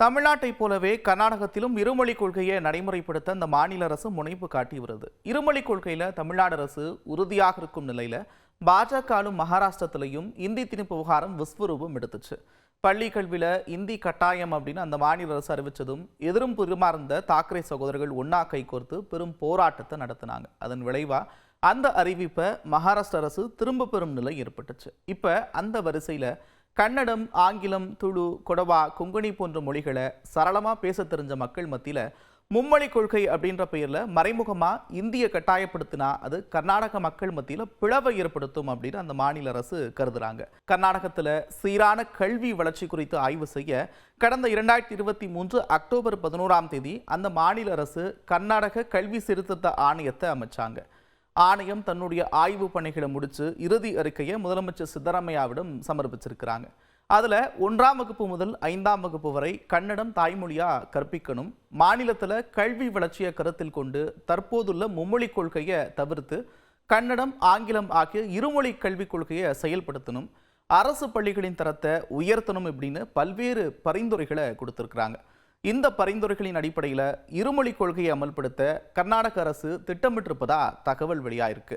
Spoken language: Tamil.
தமிழ்நாட்டைப் போலவே கர்நாடகத்திலும் இருமொழி கொள்கையை நடைமுறைப்படுத்த அந்த மாநில அரசு முனைப்பு காட்டி வருது. இருமொழி கொள்கையில் தமிழ்நாடு அரசு உறுதியாக இருக்கும் நிலையில் பாஜகவும் மகாராஷ்டிரத்திலையும் இந்தி திணிப்பு விவகாரம் விஸ்வரூபம் எடுத்துச்சு. பள்ளி கல்வியில் இந்தி கட்டாயம் அப்படின்னு அந்த மாநில அரசு அறிவித்ததும் எதிரும் புரிமார்ந்த தாக்கரே சகோதரர்கள் ஒன்னா கைகோர்த்து பெரும் போராட்டத்தை நடத்தினாங்க. அதன் விளைவாக அந்த அறிவிப்பை மகாராஷ்டிர அரசு திரும்ப பெறும் நிலை ஏற்பட்டுச்சு. இப்போ அந்த வரிசையில் கன்னடம் ஆங்கிலம் துளு கொடவா கொங்கணி போன்ற மொழிகளை சரளமாக பேச தெரிஞ்ச மக்கள் மத்தியில் மும்மொழி கொள்கை அப்படின்ற பெயரில் மறைமுகமாக இந்திய கட்டாயப்படுத்தினா அது கர்நாடக மக்கள் மத்தியில் பிளவை ஏற்படுத்தும் அப்படின்னு அந்த மாநில அரசு கருதுறாங்க. கர்நாடகத்தில் சீரான கல்வி வளர்ச்சி குறித்து ஆய்வு செய்ய கடந்த இரண்டாயிரத்தி இருபத்தி மூன்று அக்டோபர் பதினோராம் தேதி அந்த மாநில அரசு கர்நாடக கல்வி சீர்திருத்த ஆணையத்தை அமைச்சாங்க. ஆணையம் தன்னுடைய ஆய்வு பணிகளை முடித்து இறுதி அறிக்கையை முதலமைச்சர் சித்தராமையாவிடம் சமர்ப்பிச்சிருக்கிறாங்க. அதில் ஒன்றாம் வகுப்பு முதல் ஐந்தாம் வகுப்பு வரை கன்னடம் தாய்மொழியாக கற்பிக்கணும். மாநிலத்தில் கல்வி வளர்ச்சியை கருத்தில் கொண்டு தற்போதுள்ள மும்மொழி கொள்கையை தவிர்த்து கன்னடம் ஆங்கிலம் ஆகிய இருமொழி கல்விக் கொள்கையை செயல்படுத்தணும். அரசு பள்ளிகளின் தரத்தை உயர்த்தணும் இப்படின்னு பல்வேறு பரிந்துரைகளை கொடுத்துருக்குறாங்க. இந்த பரிந்துரைகளின் அடிப்படையில் இருமொழி கொள்கையை அமல்படுத்த கர்நாடக அரசு திட்டமிட்டிருப்பதா தகவல் வெளியாயிருக்கு.